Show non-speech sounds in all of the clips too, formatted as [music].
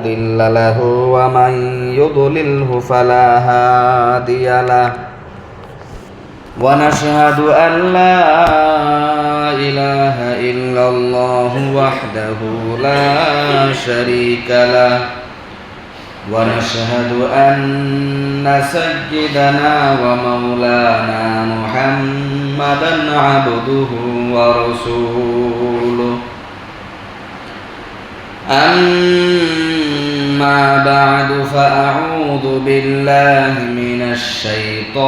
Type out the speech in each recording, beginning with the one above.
مضل له ومن يضلله فلا هادي له ونشهد أن لا إله إلا الله وحده لا شريك له ونشهد أن سيدنا ومولانا محمدا عبده ورسوله أما بعد فأعوذ بالله من الشيطان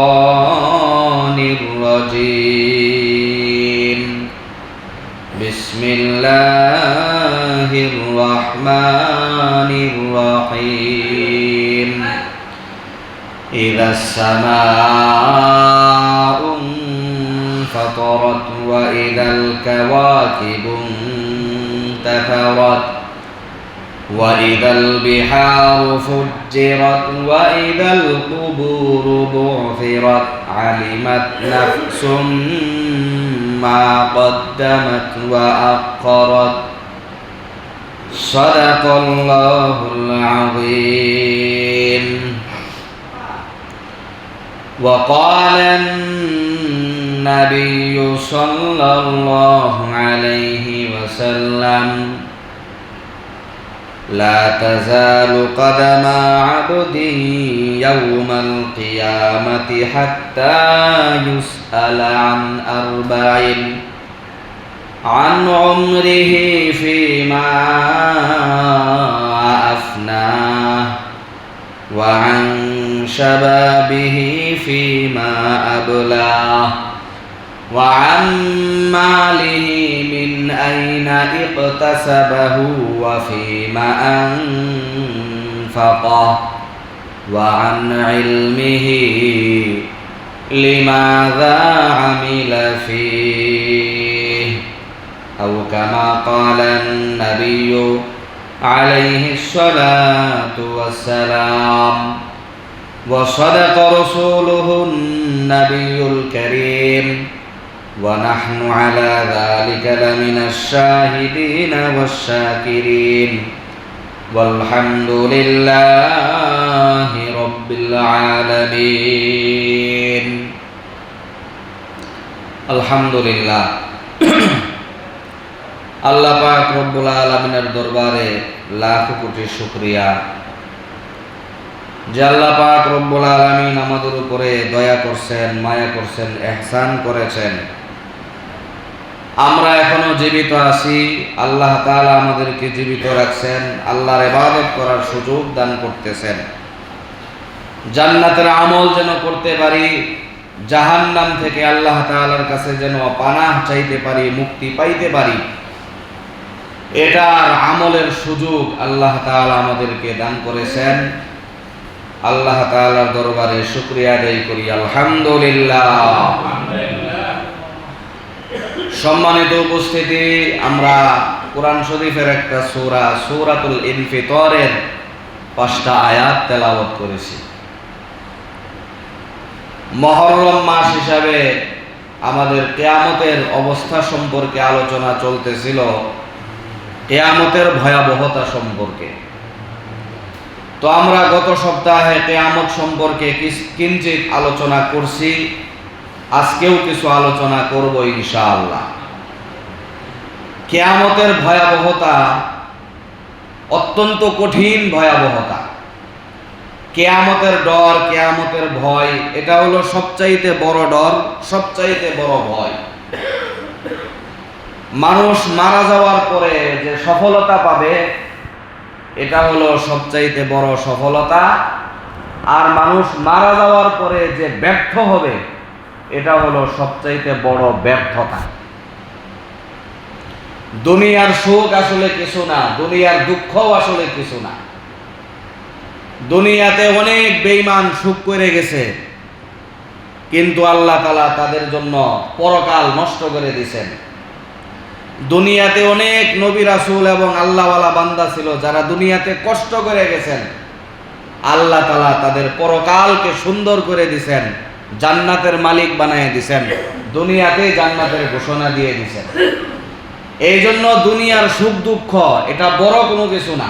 الرجيم. بسم الله الرحمن الرحيم. إذا السماء انفطرت وإذا الكواكب انتثرت وإذا البحار فجرت وإذا القبور بعثرت علمت نفس ما قدمت وأخرت صدق الله العظيم وقال النبي صلى الله عليه وسلم لا تزال قدم عبد يوم القيامة حتى يسأل عن أربع عن عمره فيما أفناه وعن شبابه فيما أبلاه وعن ماله من أين اقتسبه وفيما أنفقه وعن علمه لماذا عمل فيه أو كما قال النبي عليه الصلاة والسلام وصدق رسوله النبي الكريم ونحن على ذلك لمن الشاهدين والشاكرين والحمد لله رب العالمين الحمد لله আল্লাহ পাক রব্বুল আলমিনের দরবারে লাখ কোটি শুক্রিয়া যে আল্লাহ পাক রব্বুল আলমিন আমাদের উপরে দয়া করছেন মায়া করছেন এহসান করেছেন আমরা এখনও জীবিত আছি, আল্লাহ তাআলা আমাদেরকে জীবিত রাখছেন, আল্লাহর ইবাদত করার সুযোগ দান করতেছেন। জান্নাতের আমল যেন করতে পারি, জাহান্নাম থেকে আল্লাহ তাআলার কাছে যেন পানাহ চাইতে পারি, মুক্তি পাইতে পারি, এটার আমলের সুযোগ আল্লাহ তাআলা আমাদেরকে দান করেছেন। আল্লাহ তাআলার দরবারে শুক্রিয়া আদায় করি, আলহামদুলিল্লাহ। সম্মানিত উপস্থিতি, আমরা কোরআন শরীফের একটা সূরা, সূরাতুল ইনফিতরের পাঁচটা আয়াত তেলাওয়াত করেছি। মহরম মাস হিসাবে আমাদের কেয়ামতের অবস্থা সম্পর্কে আলোচনা চলতেছিল, কেয়ামতের ভয়াবহতা সম্পর্কে। তো আমরা গত সপ্তাহে কেয়ামত সম্পর্কে কিঞ্চিত আলোচনা করছি। আজকেও কিছু আলোচনা করব ইনশাআল্লাহ। কেয়ামতের ভয়াবহতা অত্যন্ত কঠিন ভয়াবহতা। কেয়ামতের ডর, কেয়ামতের ভয়, এটা হলো সবচাইতে বড় ডর, সবচাইতে বড় ভয়। মানুষ মারা যাওয়ার পরে যে সফলতা পাবে, এটা হলো সবচাইতে বড় সফলতা। আর মানুষ মারা যাওয়ার পরে যে ব্যর্থ হবে এটা হলো সবচাইতে বড় ব্যর্থতা। দুনিয়ার সুখ আসলে কিছু না, দুনিয়ার দুঃখও আসলে কিছু না। দুনিয়াতে অনেক বেইমান সুখ করে গেছে, কিন্তু আল্লাহ তালা তাদের জন্য পরকাল নষ্ট করে দিছেন দুনিয়াতে অনেক নবী রাসুল এবং আল্লাহওয়ালা বান্দা ছিল যারা দুনিয়াতে কষ্ট করে গেছেন। আল্লাহ তালা তাদের পরকালকে সুন্দর করে দিছেন জান্নাতের মালিক বানায় দিছেন। দুনিয়াতে জান্নাতের ঘোষণা দিয়ে দিছেন। এই জন্য দুনিয়ার সুখ দুঃখ, এটা বড় কোনো কিছু না।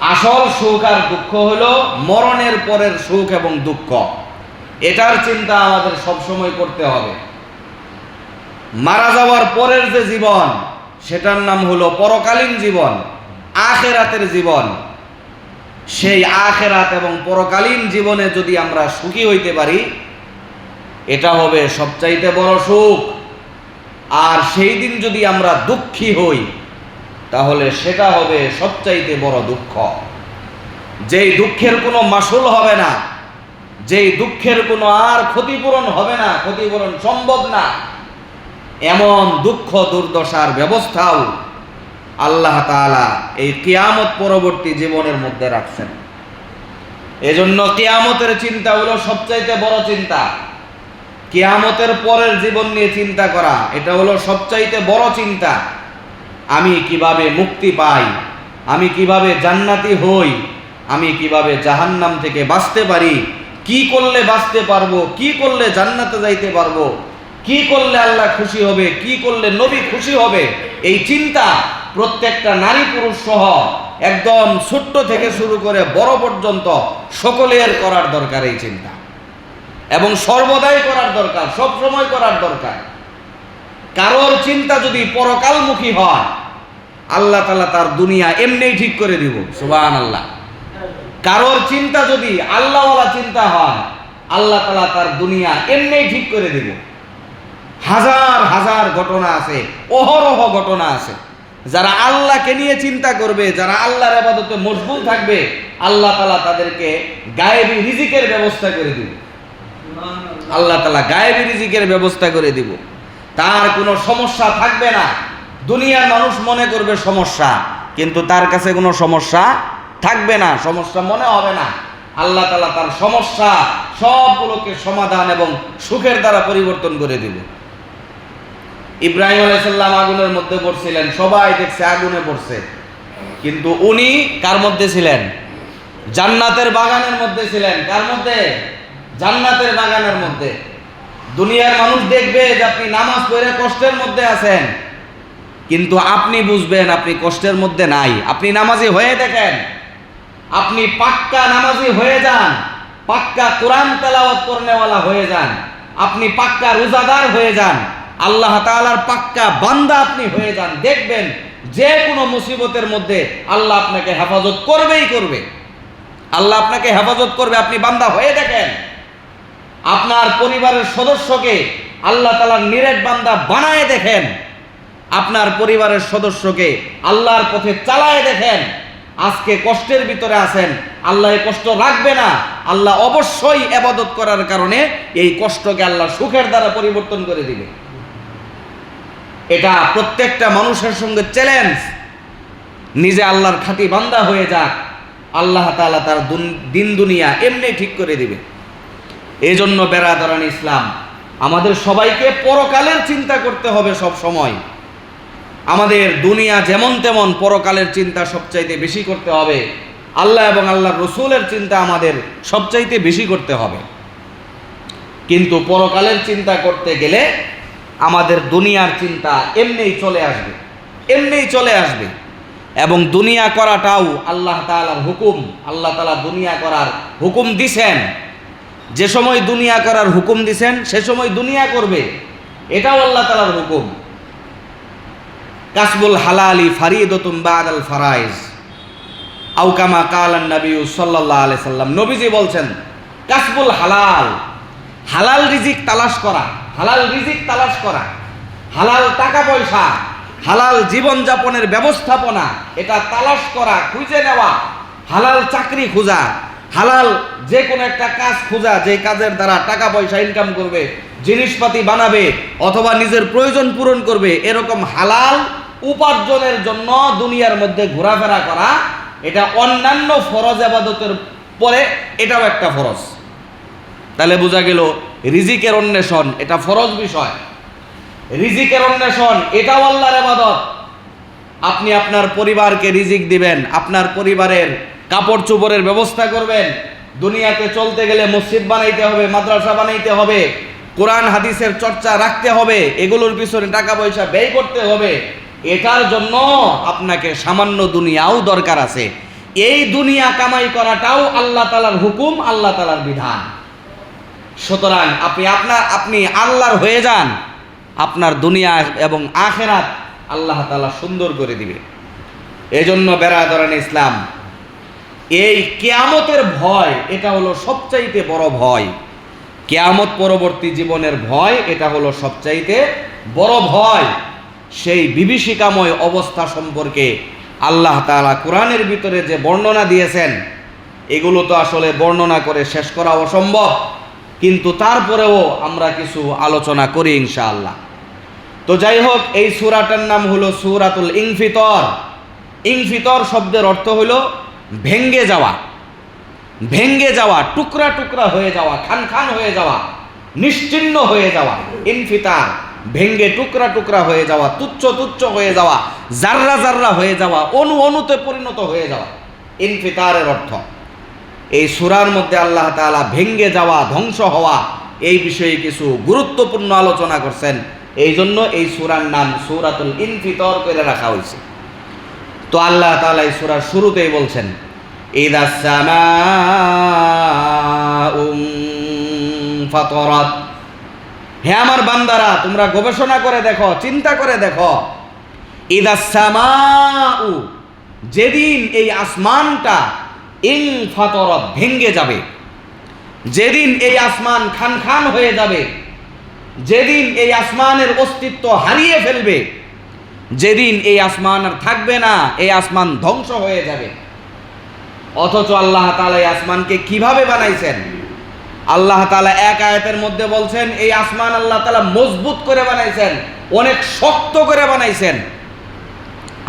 আসল সুখ আর দুঃখ হলো মরণের পরের সুখ এবং দুঃখ। এটার চিন্তা আমাদের সবসময় করতে হবে। মারা যাওয়ার পরের যে জীবন, সেটার নাম হলো পরকালীন জীবন, আখেরাতের জীবন। সেই আখেরাত এবং পরকালীন জীবনে যদি আমরা সুখী হইতে পারি, এটা হবে সবচাইতে বড় সুখ। আর সেই দিন যদি আমরা দুঃখী হই, তাহলে সেটা হবে সবচাইতে বড় দুঃখ। যেই দুঃখের কোনো মাসুল হবে না, যেই দুঃখের কোনো আর ক্ষতিপূরণ হবে না, ক্ষতিপূরণ সম্ভব না, এমন দুঃখ দুর্দশার ব্যবস্থাও আল্লাহ তাআলা এই কিয়ামত পরবর্তী জীবনের মধ্যে রাখছেন। এজন্য কিয়ামতের চিন্তা হলো সবচাইতে বড় চিন্তা। কিয়ামতের পরের জীবন নিয়ে চিন্তা করা, এটা হলো সবচাইতে বড় চিন্তা। আমি কীভাবে মুক্তি পাই, আমি কীভাবে জান্নাতি হই, আমি কীভাবে জাহান্নাম থেকে বাঁচতে পারি, কি করলে বাঁচতে পারব, কি করলে জান্নাতে যাইতে পারব কি করলে আল্লাহ খুশি হবে, কি করলে নবী খুশি হবে, এই চিন্তা প্রত্যেকটা নারী পুরুষ সহ একদম ছোট্ট থেকে শুরু করে বড় পর্যন্ত সকলের করার দরকার এই চিন্তা। এবং সর্বদাই করার দরকার, সব সময় করার দরকার। কারোর চিন্তা যদি পরকালমুখী হয়, আল্লাহ তালা তার দুনিয়া এমনিই ঠিক করে দিব সুবান আল্লাহ কারোর চিন্তা যদি আল্লাহওয়ালা চিন্তা হয়, আল্লাহ তালা তার দুনিয়া এমনিই ঠিক করে দিব। হাজার হাজার ঘটনা আছে, অহরহ ঘটনা আছে। যারা আল্লাহকে নিয়ে চিন্তা করবে, যারা আল্লাহর আবাদতে মজবুত থাকবে, আল্লাহ তালা তাদেরকে গায়েবী রিজিকের ব্যবস্থা করে দিব। আল্লাহ তালা গায়েবী রিজিকের ব্যবস্থা করে দিব। তার কোনো সমস্যা থাকবে না। দুনিয়ার মানুষ মনে করবে সমস্যা, কিন্তু তার কাছে কোনো সমস্যা থাকবে না, সমস্যা মনে হবে না। আল্লাহ তালা তার সমস্যা সবগুলোকে সমাধান এবং সুখের দ্বারা পরিবর্তন করে দিবে। ইব্রাহিম আলাইসাল্লাম আগুনের মধ্যে পড়ছিলেন, সবাই দেখছে আগুনে পড়ছে। কিন্তু উনি কার মধ্যে ছিলেন? জান্নাতের বাগানের মধ্যে ছিলেন। কার মধ্যে? জান্নাতের বাগানের মধ্যে। দুনিয়ার মানুষ দেখবে যে আপনি নামাজ পড়ে কষ্টের মধ্যে আছেন। কিন্তু আপনি বুঝবেন, আপনি কষ্টের মধ্যে নাই। আপনি নামাজি হয়ে দেখেন। আপনি পাক্কা নামাজি হয়ে যান। পাক্কা কোরআন তেলাওয়াত করনেওয়ালা হয়ে যান। আপনি পাক্কা রোজাদার হয়ে যান। আল্লাহ তালার পাক্কা বান্দা আপনি হয়ে যান। দেখবেন যে কোনো মুসিবতের মধ্যে আল্লাহ আপনাকে হেফাজত করবেই করবে। আল্লাহ আপনাকে হেফাজত করবে। আপনি বান্দা হয়ে দেখেন। আপনার পরিবারের সদস্যকে আল্লাহ তালার নিরেট বান্দা বানায় দেখেন। আপনার পরিবারের সদস্যকে আল্লাহর পথে চালায় দেখেন। আজকে কষ্টের ভিতরে আছেন। আল্লাহ কষ্ট রাখবে না। আল্লাহ অবশ্যই এবাদত করার কারণে এই কষ্টকে আল্লাহ সুখের দ্বারা পরিবর্তন করে দিবে। এটা প্রত্যেকটা মানুষের সঙ্গে চ্যালেঞ্জ নিজে আল্লাহর খাঁটি বান্দা হয়ে যাক, আল্লাহ তাআলা তার দুন- দিন দুনিয়া এমনি ঠিক করে দিবে। এই জন্য বেড়াদারান ইসলাম, আমাদের সবাইকে পরকালের চিন্তা করতে হবে সব সময়। আমাদের দুনিয়া যেমন তেমন পরকালের চিন্তা সবচাইতে বেশি করতে হবে। আল্লাহ এবং আল্লাহর রসুলের চিন্তা আমাদের সবচাইতে বেশি করতে হবে। কিন্তু পরকালের চিন্তা করতে গেলে আমাদের দুনিয়ার চিন্তা এমনিই চলে আসবে, এমনিই চলে আসবে। এবং দুনিয়া করাটাও আল্লাহ তাআলার হুকুম, আল্লাহ তাআলা দুনিয়া করার হুকুম দিছেন। যে সময় দুনিয়া করার হুকুম দিছেন, সে সময় দুনিয়া করবে। এটাও আল্লাহ তাআলার হুকুম। কাসবুল হালালি ফারিদতুম বাদাল ফারাইজ। আউকামা কালান নবী সাল্লাল্লাহু আলাইহি সাল্লাম। নবীজি বলছেন, কাসবুল হালাল হালাল রিজিক তালাশ করা, হালাল রিজিক তালাশ করা, হালাল টাকা পয়সা, হালাল জীবনযাপনের ব্যবস্থাপনা, এটা তালাশ করা, খুঁজে নেওয়া, হালাল চাকরি খোঁজা, হালাল যে কোনো একটা কাজ খোঁজা, যে কাজের দ্বারা টাকা পয়সা ইনকাম করবে, জিনিসপাতি বানাবে, অথবা নিজের প্রয়োজন পূরণ করবে, এরকম হালাল উপার্জনের জন্য দুনিয়ার মধ্যে ঘোরাফেরা করা, এটা অন্যান্য ফরজ আবাদতের পরে এটাও একটা ফরজ। তাহলে বোঝা গেল, রিজিকের অন্বেষণ, এটা ফরজ বিষয়। রিজিকের অন্বেষণ, এটাও আল্লাহর আবাদত আপনি আপনার পরিবারকে রিজিক দিবেন, আপনার পরিবারের কাপড় চোপড়ের ব্যবস্থা করবেন। দুনিয়াতে চলতে গেলে মসজিদ বানাইতে হবে, মাদ্রাসা বানাইতে হবে, কোরআন হাদিসের চর্চা রাখতে হবে, এগুলোর পিছনে টাকা পয়সা ব্যয় করতে হবে। এটার জন্য আপনাকে সামান্য দুনিয়াও দরকার আছে। এই দুনিয়া কামাই করাটাও আল্লাহ তালার হুকুম, আল্লাহ তালার বিধান। সুতরাং আপনি আপনার, আপনি আল্লাহর হয়ে যান, আপনার দুনিয়া এবং আখেরাত আল্লাহ তালা সুন্দর করে দিবে। এজন্য বেড়াদরান ইসলাম, এই কেয়ামতের ভয়, এটা হলো সবচাইতে বড় ভয়। কেয়ামত পরবর্তী জীবনের ভয়, এটা হলো সবচাইতে বড় ভয়। সেই বিভীষিকাময় অবস্থা সম্পর্কে আল্লাহ তাআলা কোরআনের ভিতরে যে বর্ণনা দিয়েছেন, এগুলো তো আসলে বর্ণনা করে শেষ করা অসম্ভব। কিন্তু তারপরেও আমরা কিছু আলোচনা করি ইনশাআল্লাহ। তো যাই হোক, এই সুরাটার নাম হলো সুরাতুল ইনফিতর। ইনফিতর শব্দের অর্থ হলো ভেঙ্গে যাওয়া। ভেঙ্গে যাওয়া, টুকরা টুকরা হয়ে যাওয়া, খান খান হয়ে যাওয়া, নিশ্চিন্ন হয়ে যাওয়া। ইনফিতার, ভেঙ্গে টুকরা টুকরা হয়ে যাওয়া, তুচ্ছ তুচ্ছ হয়ে যাওয়া, জাররা জাররা হয়ে যাওয়া, অনু অনুতে পরিণত হয়ে যাওয়া। ইনফিতারের অর্থ। এই সুরার মধ্যে আল্লাহ তাআলা ভেঙ্গে যাওয়া, ধ্বংস হওয়া, এই বিষয়ে কিছু গুরুত্বপূর্ণ আলোচনা করছেন। এই জন্য এই সুরার নাম সুরাতুল ইনফিতর করে রাখা হয়েছে। তো আল্লাহ তাআলা এই সুরার শুরুতেই বলছেন হে আমার বান্দারা, তোমরা গবেষণা করে দেখো, চিন্তা করে দেখো। ইদা সামাউ, যেদিন এই আসমানটা ইং ভেঙ্গে যাবে। যেদিন এই আসমান খান খান হয়ে যাবে, যেদিন এই আসমানের অস্তিত্ব হারিয়ে ফেলবে, যেদিন এই আসমান আর থাকবে না, এই আসমান ধ্বংস হয়ে যাবে। অথচ আল্লাহ তালা এই আসমানকে কীভাবে বানাইছেন? আল্লাহ তালা এক আয়াতের মধ্যে বলছেন, এই আসমান আল্লাহ তালা মজবুত করে বানাইছেন, অনেক শক্ত করে বানাইছেন।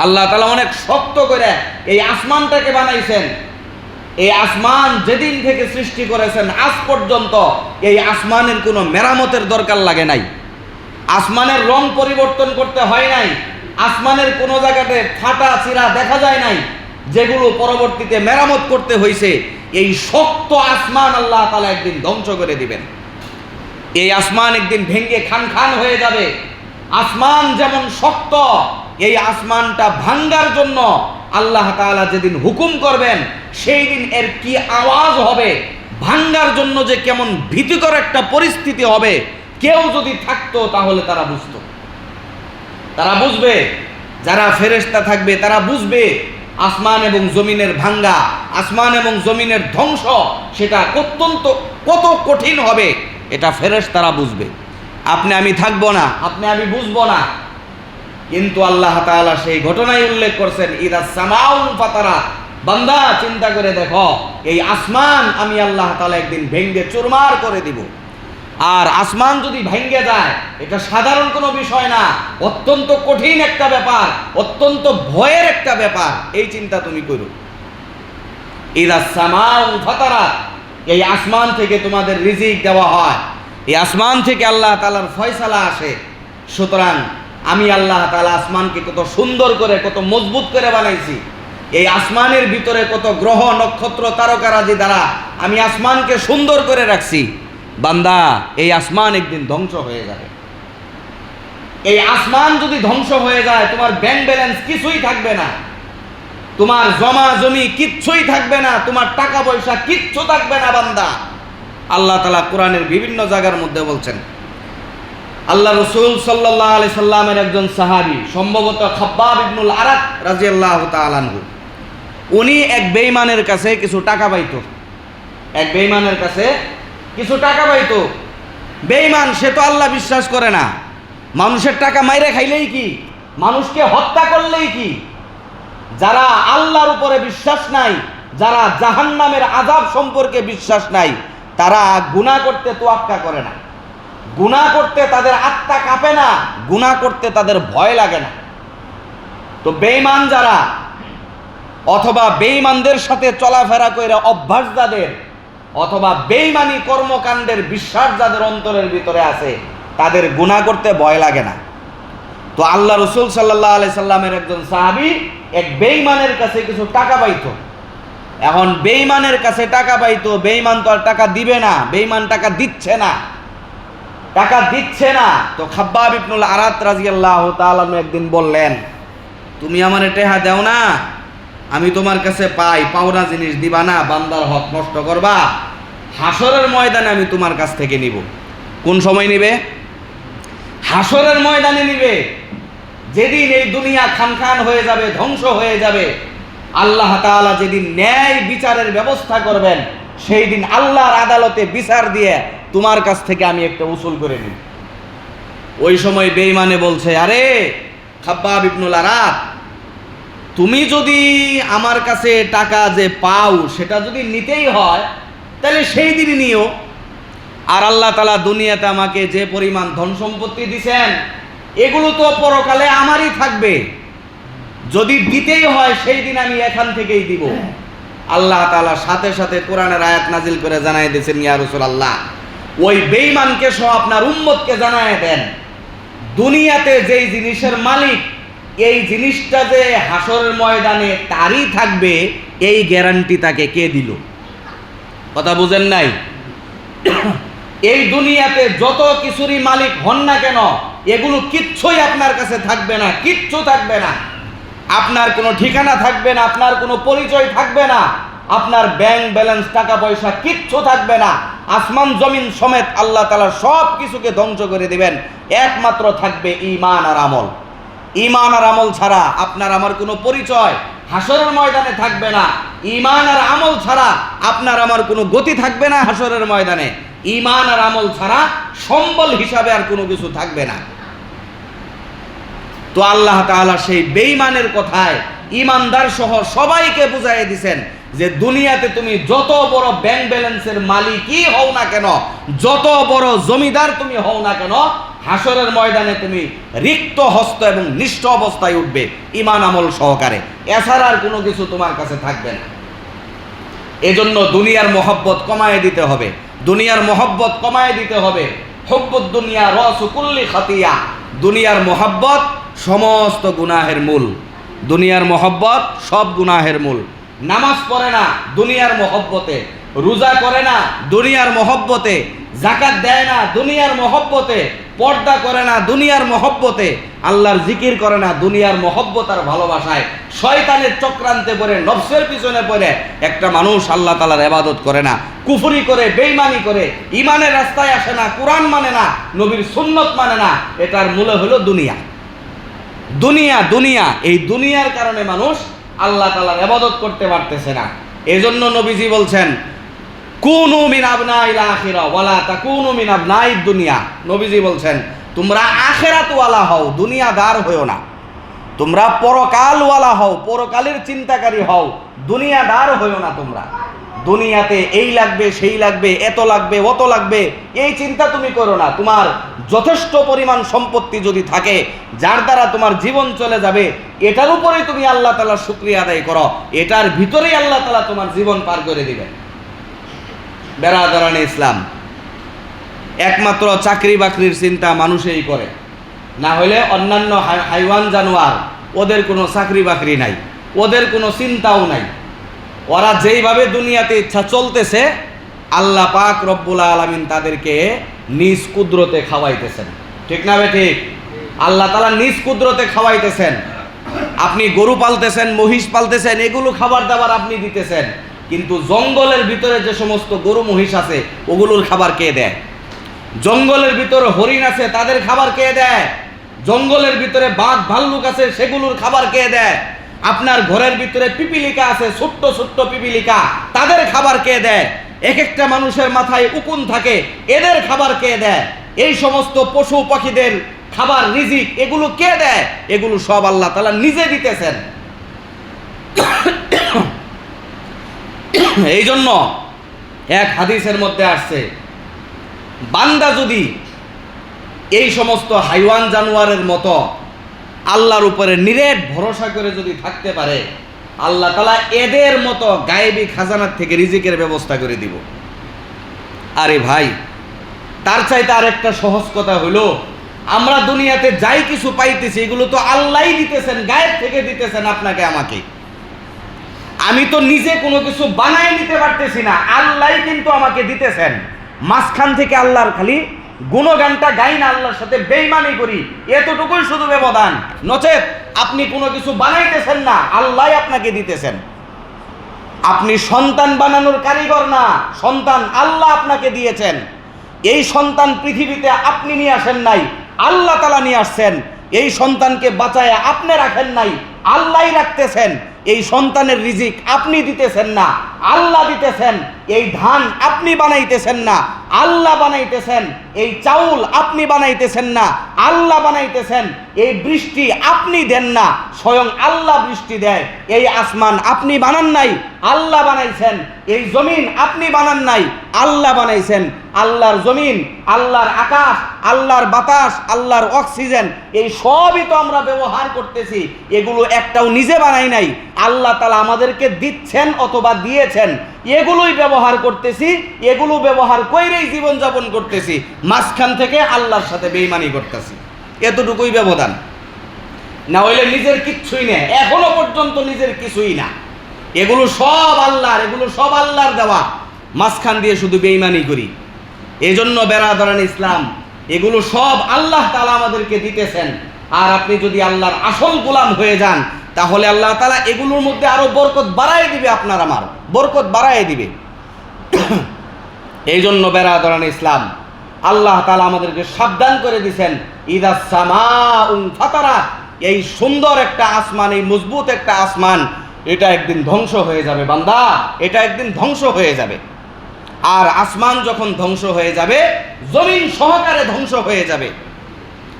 আল্লাহ তালা অনেক শক্ত করে এই আসমানটাকে বানাইছেন। এই আসমান যেদিন থেকে সৃষ্টি করেছেন, আজ পর্যন্ত এই আসমানের কোনো মেরামতের দরকার লাগে নাই। আসমানের রং পরিবর্তন করতে হয় নাই। আসমানের কোনো জায়গাতে ফাটা চিরা দেখা যায় নাই, যেগুলো পরবর্তীতে মেরামত করতে হয়েছে এই শক্ত আসমান আল্লাহ তালা একদিন ধ্বংস করে দিবেন। এই আসমান একদিন ভেঙ্গে খান খান হয়ে যাবে। আসমান যেমন শক্ত এই আসমানটা ভাঙ্গার জন্য আল্লাহ তাআলা যেদিন হুকুম করবেন, সেই দিন এর কি আওয়াজ হবে? ভাঙ্গার জন্য যে কেমন ভীতিকর একটা পরিস্থিতি হবে, কেউ যদি থাকতো তাহলে তারা বুঝতো। তারা বুঝবে, যারা ফেরেশতা থাকবে তারা বুঝবে, আসমান এবং জমিনের ভাঙ্গা, আসমান এবং জমিনের ধ্বংস, সেটা অত্যন্ত, কত কঠিন হবে, এটা ফেরেশ তারা বুঝবে। আপনি আমি থাকব না, আপনি আমি বুঝব না। কিন্তু আল্লাহ তাআলা সেই ঘটনাই উল্লেখ করছেন, ইদা সামাউন ফাতারা। বান্দা, চিন্তা করে দেখো, এই আসমান আমি আল্লাহ তাআলা একদিন ভেঙ্গে চুরমার করে দিব। আর আসমান যদি ভেঙ্গে যায়, এটা সাধারণ কোনো বিষয় না, অত্যন্ত কঠিন একটা ব্যাপার, অত্যন্ত ভয়ের একটা ব্যাপার, এই চিন্তা তুমি করো। ইদা সামাউন ফাতারা। এই আসমান থেকে তোমাদের রিজিক দেওয়া হয়। এই আসমান থেকে আল্লাহ তালার ফয়সালা আসে। সুতরাং আমি আল্লাহ তালা আসমানকে কত সুন্দর করে, কত মজবুত করে বানাইছি। এই আসমানের ভিতরে কত গ্রহ, নক্ষত্র, তারকারাজি দ্বারা আমি আসমানকে সুন্দর করে রাখছি। বান্দা, এই আসমান একদিন ধ্বংস হয়ে যাবে। এই আসমান যদি ধ্বংস হয়ে যায়, তোমার ব্যাংক ব্যালেন্স কিছুই থাকবে না। তোমার জমা জমি কিচ্ছুই থাকবে না। তোমার টাকা পয়সা কিচ্ছু থাকবে না, বান্দা। আল্লাহ তালা কোরআনের বিভিন্ন জায়গার মধ্যে বলছেন আল্লাহ রসুল সাল্লাহ আলি সাল্লামের একজন সাহাবি, সম্ভবত খাব্বাব ইবনুল আরাক রাজিয়াল্লাহ তালানহু উনি এক বেইমানের কাছে কিছু টাকা পাইত। এক বেইমানের কাছে কিছু টাকা পাইতো। বেইমান সে তো আল্লাহ বিশ্বাস করে না। মানুষের টাকা মাইরে খাইলেই কি? মানুষকে হত্যা করলেই কি? যারা আল্লাহর উপরে বিশ্বাস নাই, যারা জাহান্নামের আজাব সম্পর্কে বিশ্বাস নাই, তারা গুণা করতে তোয়াক্কা করে না। গুণা করতে তাদের আত্মা কাঁপে না গুণা করতে তাদের ভয় লাগে না। তো বেঈমান যারা, অথবা বেঈমানদের সাথে চলাফেরা করে অভ্যাস যাদের, অথবা বেঈমানি কর্মকাণ্ডের বিশ্বাস যাদের অন্তরের ভিতরে আছে, তাদের গুণা করতে ভয় লাগে না। তো আল্লাহ রসুল সাল্লাহ আলি সাল্লামের একজন সাহাবি এক বেঈমানের কাছে কিছু টাকা পাইতো। এখন বেঈমানের কাছে টাকা পাইতো, বেঈমান তো আর টাকা দিবে না, বেঈমান টাকা দিচ্ছে না। টাকা দিচ্ছে না। তো খাব্বাব ইবনুল আরাত রাজিয়াল্লাহ তাআলা একদিন বললেন, তুমি আমার টেহা দেও না, আমি তোমার কাছে পাই, পাওনা জিনিস দিবা না, বান্দার হক নষ্ট করবা। হাসরের ময়দানে আমি তোমার কাছ থেকে নিব। কোন সময় নিবে? হাসরের ময়দানে নিবে। যেদিন এই দুনিয়া খান খান হয়ে যাবে, ধ্বংস হয়ে যাবে, আল্লাহ যেদিন ন্যায় বিচারের ব্যবস্থা করবেন সেই দিন আল্লাহর আদালতে বিচার দিয়ে তোমার কাছ থেকে আমি একটা উসুল করে নিই। ওই সময় বেইমানে বলছে, আরে খাব্বাব ইবনুল আরাত তুমি যদি আমার কাছে টাকা যে পাও, সেটা যদি নিতেই হয়, তাহলে সেই দিনই নিও। আর আল্লাহ তালা দুনিয়াতে আমাকে যে পরিমাণ ধন সম্পত্তি দিছেন, এগুলো তো পরকালে আমারই থাকবে। যদি দিতেই হয়, সেই দিন আমি এখান থেকেই দিব। আল্লাহ তালা সাথে সাথে কোরআনের আয়াত নাজিল করে জানাই দিয়েছেন, ইয়া রসুল আল্লাহ ওই বেইমানকে সহ আপনার উম্মতকে জানায় দেন, দুনিয়াতে যেই জিনিসের মালিক, এই জিনিসটা যে হাসরের ময়দানে তারই থাকবে, এই গ্যারান্টি তাকে কে দিল? কথা বুঝেন নাই? এই দুনিয়াতে যত কিছুরই মালিক হন না কেন, এগুলো কিচ্ছুই আপনার কাছে থাকবে না, কিচ্ছু থাকবে না। আপনার কোনো ঠিকানা থাকবে না, আপনার কোনো পরিচয় থাকবে না, আপনার ব্যাংক ব্যালেন্স টাকা পয়সা কিচ্ছু থাকবে না, আসমান, জমিন সমেত আল্লাহ তালা সব কিছুকে ধ্বংস করে দিবেন। একমাত্র থাকবে ইমান আর আমল। ইমান আর আমল ছাড়া আপনার আমার কোনো পরিচয় হাসরের ময়দানে থাকবে না। ইমান আর আমল ছাড়া আপনার আমার কোনো গতি থাকবে না হাসরের ময়দানে। ইমান আর আমল ছাড়া সম্বল হিসাবে আর কোনো কিছু থাকবে না। তো আল্লাহ তাআলা সেই বেঈমানের কথায় ইমানদার সহ সবাইকে বুঝাই দিছেন যে দুনিয়াতে তুমি যত বড় ব্যাংক ব্যালেন্সের মালিকই হও না কেন, যত বড় জমিদার তুমি হও না কেন, হাসরের ময়দানে তুমি রিক্ত, হস্ত এবং নিষ্ঠ অবস্থায় উঠবে ইমান আমল সহকারে। এছাড়া আর কোনো কিছু তোমার কাছে থাকবে না। এজন্য দুনিয়ার মহব্বত কমায় দিতে হবে। দুনিয়ার মহব্বত কমায় দিতে হবে। হব্বত দুনিয়া রসুকুল্লি খাতিয়া। দুনিয়ার মহব্বত সমস্ত গুনাহের মূল। দুনিয়ার মহব্বত সব গুনাহের মূল। নামাজ পড়ে না, দুনিয়ার মহব্বতে। রোজা করে না, দুনিয়ার মহব্বতে। জাকাত দেয় না, দুনিয়ার মহব্বতে। পর্দা করে না, দুনিয়ার মহব্বতে। আল্লাহর জিকির করে না, দুনিয়ার মহব্বত আর ভালোবাসায়। শয়তানের চক্রান্তে পড়ে, নফসের পিছনে পড়ে। একটা মানুষ আল্লাহ তালার এবাদত করে না, কুফুরি করে বেইমানি করে ইমানের রাস্তায় আসে না, কোরআন মানে না, নবীর সুন্নত মানে না, এটার মূলে হলো দুনিয়া। দুনিয়া দুনিয়া, এই দুনিয়ার কারণে মানুষ আল্লাহ তালার এবাদত করতে পারতেছে না। এজন্য নবীজি বলছেন, কুনু মিন আবনাইল আখিরা ওয়ালা তাকুনু মিন আবনাইদ দুনিয়া। নবীজি বলছেন, তোমরা আখেরাত ওয়ালা হও, দুনিয়াদার হও না। তোমরা পরকালওয়ালা হও, পরকালের চিন্তাকারী হও, দুনিয়াদার হও না তোমরা। দুনিয়াতে এই লাগবে, সেই লাগবে, এত লাগবে, অত লাগবে, এই চিন্তা তুমি করো না। তোমার যথেষ্ট পরিমাণ সম্পত্তি যদি থাকে, যার দ্বারা তোমার জীবন চলে যাবে, এটার উপরেই তুমি আল্লাহ তালা শুক্রিয়া আদায় করো। এটার ভিতরেই আল্লাহ তালা তোমার জীবন পার করে দিবেন বেড়াদারানি ইসলাম, একমাত্র চাকরি বাকরির চিন্তা মানুষেই করে। না হলে অন্যান্য হাই- হাইওয়ান জানোয়ার, ওদের কোনো চাকরি বাকরি নাই, ওদের কোনো চিন্তাও নাই। ওরা যেইভাবে দুনিয়াতে ইচ্ছা চলতেছে, আল্লাহ পাক রব্বুল আলমিন তাদেরকে নিজ কুদরতে খাওয়াইতেছেন। ঠিক না বে ঠিক? আল্লাহ তালা নিজ কুদরতে খাওয়াইতেছেন। আপনি গরু পালতেছেন, মহিষ পালতেছেন, এগুলো খাবার দাবার আপনি দিতেছেন। কিন্তু জঙ্গলের ভিতরে যে সমস্ত গরু, মহিষ আছে, ওগুলোর খাবার কে দেয়? জঙ্গলের ভিতরে হরিণ আছে, তাদের খাবার কে দেয়? জঙ্গলের ভিতরে বাঘ, ভাল্লুক আছে, সেগুলোর খাবার কে দেয়? আপনার ঘরের ভিতরে পিপিলিকা আছে, ছোট্ট ছোট্ট পিপিলিকা। তাদের খাবার কে দেয়? এক একটা মানুষের মাথায় উকুন থাকে, এদের খাবার কে দেয়? এই সমস্ত পশু পাখিদের খাবার রিজিক, এগুলো কে দেয়? এগুলো সব আল্লাহ তালা নিজে দিতেছেন। [coughs] এই জন্য এক হাদিসের মধ্যে আসছে, বান্দা যদি এই সমস্ত হাইওয়ান জানোয়ারের মতো আল্লাহর উপরে নিরেট ভরসা করে যদি থাকতে পারে, আল্লাহ তালা এদের মতো গায়েবী খাজানার থেকে রিজিকের ব্যবস্থা করে দিব। আরে ভাই, তার চাইতে আর একটা সহজ কথা হলো, আমরা দুনিয়াতে যাই কিছু পাইতেছি, এগুলো তো আল্লাহই দিতেছেন, গায়েব থেকে দিতেছেন আপনাকে, আমাকে। আমি তো নিজে কোনো কিছু বানাই নিতে পারতেছি না আল্লাহ কিন্তু আমাকে দিতেছেন। মাঝখান থেকে আল্লাহর খালি গুণগানটা গাই না আল্লাহর সাথে বেইমানি করি। এতটুকুই শুধু ব্যবধান। নচেত আপনি কোনো কিছু বানাইতেছেন না আল্লাহ আপনাকে দিতেছেন। আপনি সন্তান বানানোর কারিগর না, সন্তান আল্লাহ আপনাকে দিয়েছেন। এই সন্তান পৃথিবীতে আপনি নিয়ে আসেন নাই, আল্লাহ তালা নিয়ে আসছেন। এই সন্তানকে বাঁচায় আপনি রাখেন নাই, আল্লাহই রাখতেছেন। এই সন্তানের রিজিক আপনি দিতেছেন না, আল্লাহ দিতেছেন, এই ধান আপনি বানাইতেছেন না, আল্লাহ বানাইতেছেন, এই চাউল আপনি বানাইতেছেন না, আল্লাহ বানাইতেছেন, এই বৃষ্টি আপনি দেন না, স্বয়ং আল্লাহ বৃষ্টি দেয়, এই আসমান আপনি বানান নাই আল্লাহ বানাইছেন। এই জমিন আপনি বানান নাই, আল্লাহ বানাইছেন। আল্লাহর জমিন, আল্লাহর আকাশ, আল্লাহর বাতাস, আল্লাহর অক্সিজেন, এই সবই তো আমরা ব্যবহার করতেছি। এগুলো একটাও নিজে বানাই নাই। আল্লাহ তালা আমাদেরকে দিচ্ছেন অথবা দিয়েছেন। এগুলোই ব্যবহার করতেছি, এগুলো ব্যবহার কইরেই জীবনযাপন করতেছি। মাঝখান থেকে আল্লাহর সাথে বেইমানি করতেছি। এতটুকুই ব্যবধান। না হইলে নিজের কিচ্ছুই না এখনও পর্যন্ত নিজের কিছুই না। এগুলো সব আল্লাহর, এগুলো সব আল্লাহর দেওয়া। মাঝখান দিয়ে শুধু বেইমানি করি। এই জন্য বেড়াদারান ইসলাম, এগুলো সব আল্লাহ তালা আমাদেরকে দিতেছেন। আর আপনি যদি আল্লাহর আসল গোলাম হয়ে যান, তাহলে আল্লাহ তালা এগুলোর মধ্যে আরও বরকত বাড়াই দিবে আপনার আমার। বরকত বাড়াই দিবে। [clears throat] এই জন্য বেড়াদারান ইসলাম, আল্লাহ তালা আমাদেরকে সাবধান করে দিছেন। ইদা সামা ফাতারা, এই সুন্দর একটা আসমান, এই মজবুত একটা আসমান এটা একদিন ধ্বংস হয়ে যাবে, বান্দা। এটা একদিন ধ্বংস হয়ে যাবে। আর আসমান যখন ধ্বংস হয়ে যাবে, জমিন সহকারে ধ্বংস হয়ে যাবে।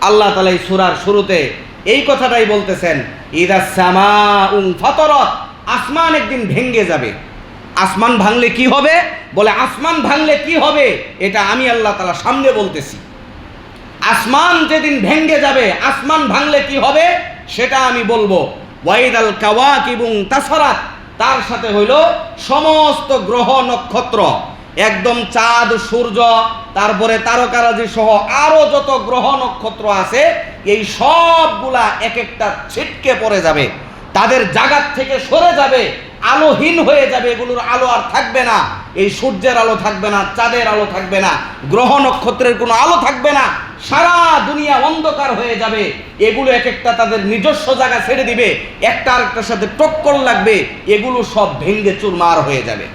আল্লাহ তালা এই সুরার শুরুতে এই কথাটাই বলতেছেন, ইদা সামা উং ফাতরত আসমান একদিন ভেঙ্গে যাবে। আসমান ভাঙলে কি হবে? বলে, আসমান ভাঙলে কি হবে? এটা আমি আল্লাহ তালা সামনে বলতেছি। আসমান যেদিন ভেঙ্গে যাবে, আসমান ভাঙলে কি হবে? সেটা আমি বলব। ওয়াইদ আল কাওয়াক এবং তাসারাত তার সাথে হইল সমস্ত গ্রহ নক্ষত্র। একদম চাঁদ, সূর্য, তারপরে তারকারাজি সহ আরও যত গ্রহ নক্ষত্র আছে, এই সবগুলা এক একটা ছিটকে পড়ে যাবে। তাদের জাগাত থেকে সরে যাবে। আলোহীন হয়ে যাবে, এগুলোর আলো আর থাকবে না। এই সূর্যের আলো থাকবে না, চাঁদের আলো থাকবে না, গ্রহ নক্ষত্রের কোনো আলো থাকবে না। সারা দুনিয়া অন্ধকার হয়ে যাবে। এগুলো এক একটা তাদের নিজস্ব জায়গা ছেড়ে দিবে, একটা আরেকটার সাথে টক্কর লাগবে, এগুলো সব ভেঙ্গে চুরমার হয়ে যাবে।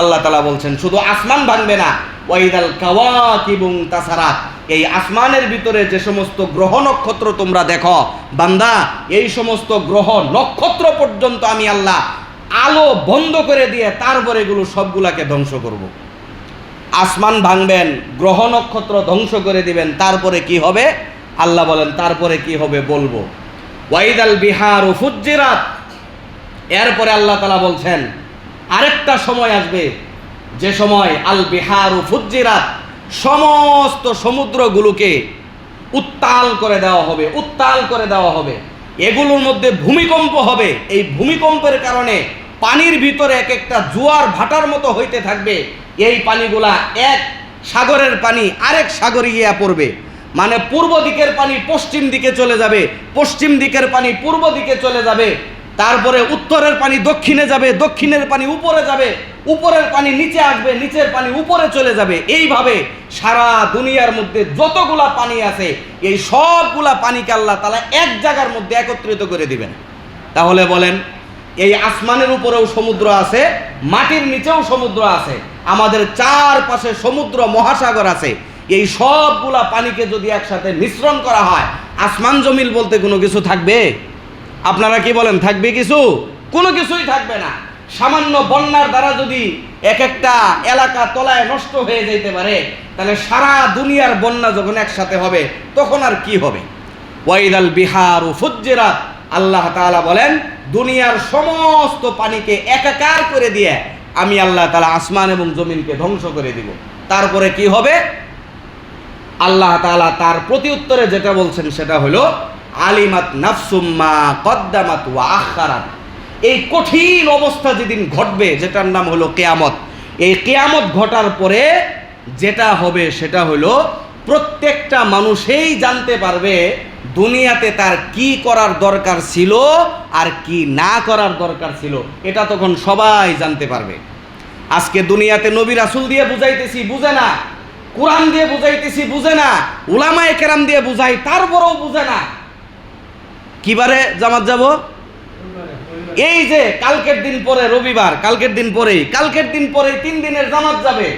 আল্লাহ তালা বলছেন, শুধু আসমান ভাঙবে না, ওয়াইদাল কাওয়াত এবং তাছাড়া এই আসমানের ভিতরে যে সমস্ত গ্রহ নক্ষত্র তোমরা দেখো, বান্দা, এই সমস্ত গ্রহ নক্ষত্র পর্যন্ত আমি আল্লাহ আলো বন্ধ করে দিয়ে তারপরে এগুলো সবগুলাকে ধ্বংস করব। আসমান ভাঙবেন, গ্রহ নক্ষত্র ধ্বংস করে দিবেন, তারপরে কি হবে? আল্লাহ বলেন, তারপরে কি হবে বলব। ওয়াইদাল বিহার ও ফুজ্জিরাত। এরপরে আল্লাহ তালা বলছেন, আরেকটা সময় আসবে, যে সময় আল বিহার ও ফুজ্জিরাত সমস্ত সমুদ্রগুলোকে উত্তাল করে দেওয়া হবে, উত্তাল করে দেওয়া হবে। এগুলোর মধ্যে ভূমিকম্প হবে। এই ভূমিকম্পের কারণে পানির ভিতরে এক একটা জোয়ার ভাটার মতো হইতে থাকবে। এই পানিগুলা এক সাগরের পানি, আরেক সাগরে গিয়া পড়বে। মানে পূর্ব দিকের পানি পশ্চিম দিকে চলে যাবে, পশ্চিম দিকের পানি পূর্ব দিকে চলে যাবে, তারপরে উত্তরের পানি দক্ষিণে যাবে, দক্ষিণের পানি উপরে যাবে, উপরের পানি নিচে আসবে, নিচের পানি উপরে চলে যাবে। এইভাবে সারা দুনিয়ার মধ্যে যতগুলা পানি আছে, এই সবগুলা পানিকে আল্লাহ তালা এক জায়গার মধ্যে একত্রিত করে দিবেন। তাহলে বলেন এই আসমানের উপরেও সমুদ্র আছে, মাটির নিচেও সমুদ্র আছে, আমাদের চারপাশে সমুদ্র, মহাসাগর আছে। এই সবগুলা পানিকে যদি একসাথে মিশ্রণ করা হয়, আসমান জমিল বলতে কোনো কিছু থাকবে? আপনারা কি বলেন, থাকবে কিছু? কোনো কিছুই থাকবে না। সামান্য বন্যার দ্বারা যদি এক একটা এলাকা তলায় নষ্ট হয়ে যেতে পারে, তাহলে সারা দুনিয়ার বন্যা যখন একসাথে হবে, তখন আর কি হবে? ওয়াইদাল বিহার ও ফুজ্জেরাত। আল্লাহ তাআলা বলেন দুনিয়ার সমস্ত পানিকে একাকার করে দিয়ে আমি আল্লাহ তালা আসমান এবং জমিনকে ধ্বংস করে দিব। তারপরে কি হবে? আল্লাহ তালা তার প্রতি উত্তরে যেটা বলছেন সেটা হলো, আলিমাত নাফসুম্মা কদ্দামাত ওয়া আখারাত এই কঠিন অবস্থা যেদিন ঘটবে, যেটার নাম হলো কেয়ামত। এই কেয়ামত ঘটার পরে যেটা হবে সেটা হলো, প্রত্যেকটা মানুষেই জানতে পারবে দুনিয়াতে তার কি করার দরকার ছিল আর কি না করার দরকার ছিল, এটা তখন সবাই জানতে পারবে। আজকে দুনিয়াতে নবী রাসুল দিয়ে বুঝাইতেছি, বুঝে না। কোরআন দিয়ে বুঝাইতেছি, বুঝে না। উলামায়ে কেরাম দিয়ে বুঝাই, তারপরেও বুঝে না। কিবারে জামাত যাব? এই যে কালকের দিন পরে রবিবার, কালকের দিন পরেই, কালকের দিন পরেই তিন দিনের জামাত যাবে।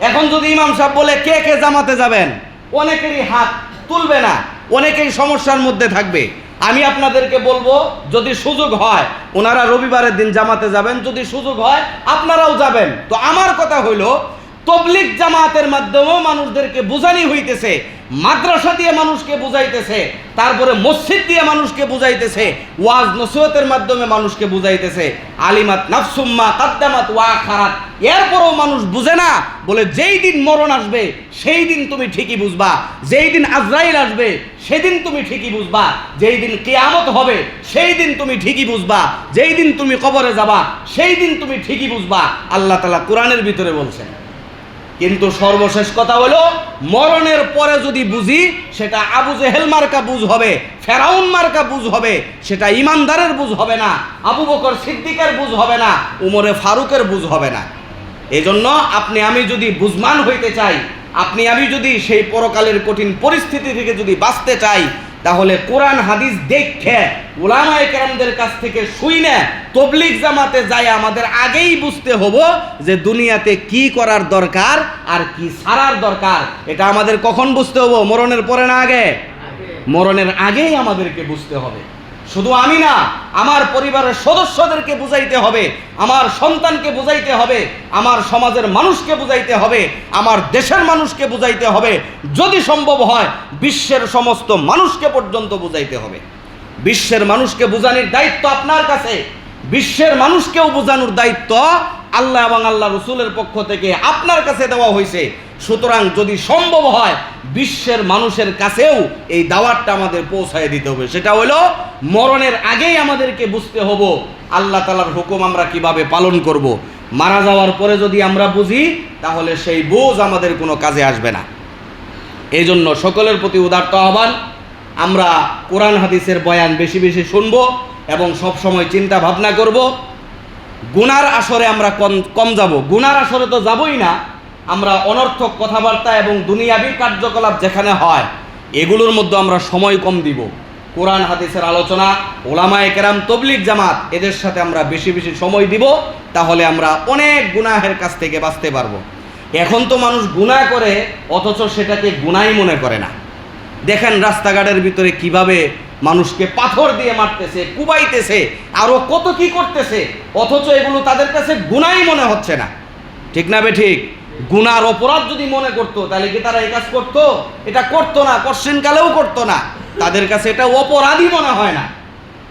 এখন যদি ইমাম সাহেব বলে, কে কে জামাতে যাবেন? অনেকেরই হাত তুলবে না। অনেকেই সমস্যার মধ্যে থাকবে। আমি আপনাদেরকে বলব, যদি সুযোগ হয়, ওনারা রবিবারের দিন জামাতে যাবেন, যদি সুযোগ হয়, আপনারাও যাবেন। তো আমার কথা হইল তবলিক জামাতের মাধ্যমেও মানুষদেরকে বোঝানি হইতেছে মাদ্রাসা দিয়ে মানুষকে বুঝাইতেছে, তারপরে মসজিদ দিয়ে মানুষকে বুঝাইতেছে, ওয়াজ নসিহতের মাধ্যমে মানুষকে বুঝাইতেছে, আলিমাত নাফসুম্মা কাদ্দামাত ওয়া খারাত এরপরও মানুষ বুঝে না, বলে যেই দিন মরণ আসবে, সেই দিন তুমি ঠিকই বুঝবা। যেই দিন আজরাইল আসবে, সেদিন তুমি ঠিকই বুঝবা। যেই দিন কেয়ামত হবে, সেই দিন তুমি ঠিকই বুঝবা। যেই দিন তুমি কবরে যাবা, সেই দিন তুমি ঠিকই বুঝবা। আল্লাহ তালা কোরআনের ভিতরে বলছেন। কিন্তু সর্বশেষ কথা হলো, মরণের পরে যদি বুঝি, সেটা আবু জেহেল মার্কা বুঝ হবে, ফেরাউন মার্কা বুঝ হবে, সেটা ইমানদারের বুঝ হবে না, আবু বকর সিদ্দিকের বুঝ হবে না, উমরে ফারুকের বুঝ হবে না। এই জন্য আপনি, আমি যদি বুঝমান হইতে চাই, আপনি, আমি যদি সেই পরকালের কঠিন পরিস্থিতি থেকে যদি বাঁচতে চাই তাহলে কোরআন, হাদিস দেখে ওলামায় কেরামদের কাছ থেকে শুই না তবলিগ জামাতে যায়, আমাদের আগেই বুঝতে হব যে দুনিয়াতে কি করার দরকার আর কি সারার দরকার। এটা আমাদের কখন বুঝতে হব? মরণের পরে না আগে? মরণের আগেই আমাদেরকে বুঝতে হবে। শুধু আমি না, আমার পরিবারের সদস্যদেরকে বুঝাইতে হবে, আমার সন্তানকে বুঝাইতে হবে, আমার সমাজের মানুষকে বুঝাইতে হবে, আমার দেশের মানুষকে বুঝাইতে হবে, যদি সম্ভব হয় বিশ্বের সমস্ত মানুষকে পর্যন্ত বুঝাইতে হবে। বিশ্বের মানুষকে বোঝানোর দায়িত্ব আপনার কাছে, বিশ্বের মানুষকেও বোঝানোর দায়িত্ব আল্লাহ এবং আল্লাহ রসুলের পক্ষ থেকে আপনার কাছে দেওয়া হয়েছে। সুতরাং যদি সম্ভব হয়, বিশ্বের মানুষের কাছেও এই দাওয়াতটা আমাদের পৌঁছায় দিতে হবে। সেটা হলো, মরণের আগেই আমাদেরকে বুঝতে হব, আল্লাহ তালার হুকুম আমরা কীভাবে পালন করব। মারা যাওয়ার পরে যদি আমরা বুঝি, তাহলে সেই বোঝ আমাদের কোনো কাজে আসবে না। এই জন্য সকলের প্রতি উদার্ত আহ্বান, আমরা কোরআন হাদিসের বয়ান বেশি বেশি শুনব এবং সব সময় চিন্তা ভাবনা করব। গুনার আসরে আমরা কম কম যাব। গুনার আসরে তো যাবই না আমরা অনর্থক কথাবার্তা এবং দুনিয়াবি কার্যকলাপ যেখানে হয়, এগুলোর মধ্যে আমরা সময় কম দিব। কোরআন, হাদিসের আলোচনা, ওলামায়ে কেরাম তবলিক জামাত, এদের সাথে আমরা বেশি বেশি সময় দিব, তাহলে আমরা অনেক গুনাহের কাছ থেকে বাঁচতে পারব। এখন তো মানুষ গুনাহ করে, অথচ সেটাকে গুনাই মনে করে না। দেখেন রাস্তাঘাটের ভিতরে কীভাবে মানুষকে পাথর দিয়ে মারতেছে, কুবাইতেছে আরও কত কি করতেছে, অথচ এগুলো তাদের কাছে গুনাই মনে হচ্ছে না। ঠিক না বে ঠিক? গুনার অপরাধ যদি মনে করতো, তাহলে কি তারা এই কাজ করতো? এটা করতো না কশ্চিনকালেও করতো না। তাদের কাছে এটা অপরাধী মনে হয় না।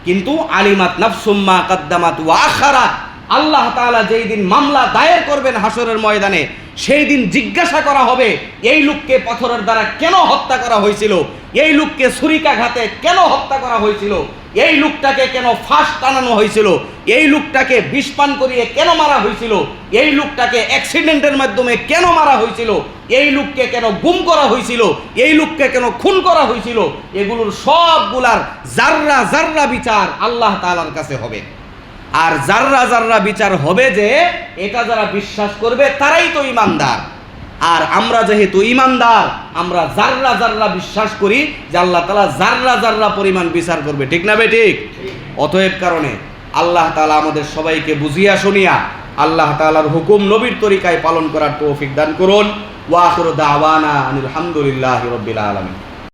কিন্তু আলিমাত নাফসুম্মা কাদ্দামাত ওয়াখারা আল্লাহ তাআলা যেই দিন মামলা দায়ের করবেন হাসরের ময়দানে, সেই দিন জিজ্ঞাসা করা হবে, এই লোককে পাথরের দ্বারা কেন হত্যা করা হয়েছিল? এই লোককে ছুরিকাঘাতে কেন হত্যা করা হয়েছিল? এই লোকটাকে কেন ফাঁস টানানো হয়েছিল? এই লোকটাকে বিষপান করিয়ে কেন মারা হয়েছিল? এই লোকটাকে অ্যাক্সিডেন্টের মাধ্যমে কেন মারা হয়েছিল? এই লোককে কেন গুম করা হয়েছিল? এই লোককে কেন খুন করা হয়েছিল? এগুলোর সবগুলার জাররা জাররা বিচার আল্লাহ তালার কাছে হবে। আর জাররা জাররা বিচার হবে যে, এটা যারা বিশ্বাস করবে, তারাই তো ইমানদার। আর আমরা যেহেতু ইমানদার, আমরা জাররা জাররা বিশ্বাস করি যে আল্লাহ তালা জাররা জাররা পরিমাণ বিচার করবে, ঠিক না বেঠিক অতএব কারণে আল্লাহ তালা আমাদের সবাইকে বুঝিয়া শুনিয়া আল্লাহ তালার হুকুম নবীর তরিকায় পালন করার তৌফিক দান করুন। ওয়াসুর দাওয়ানা আনিল হামদুলিল্লাহ রবিল আলমিন।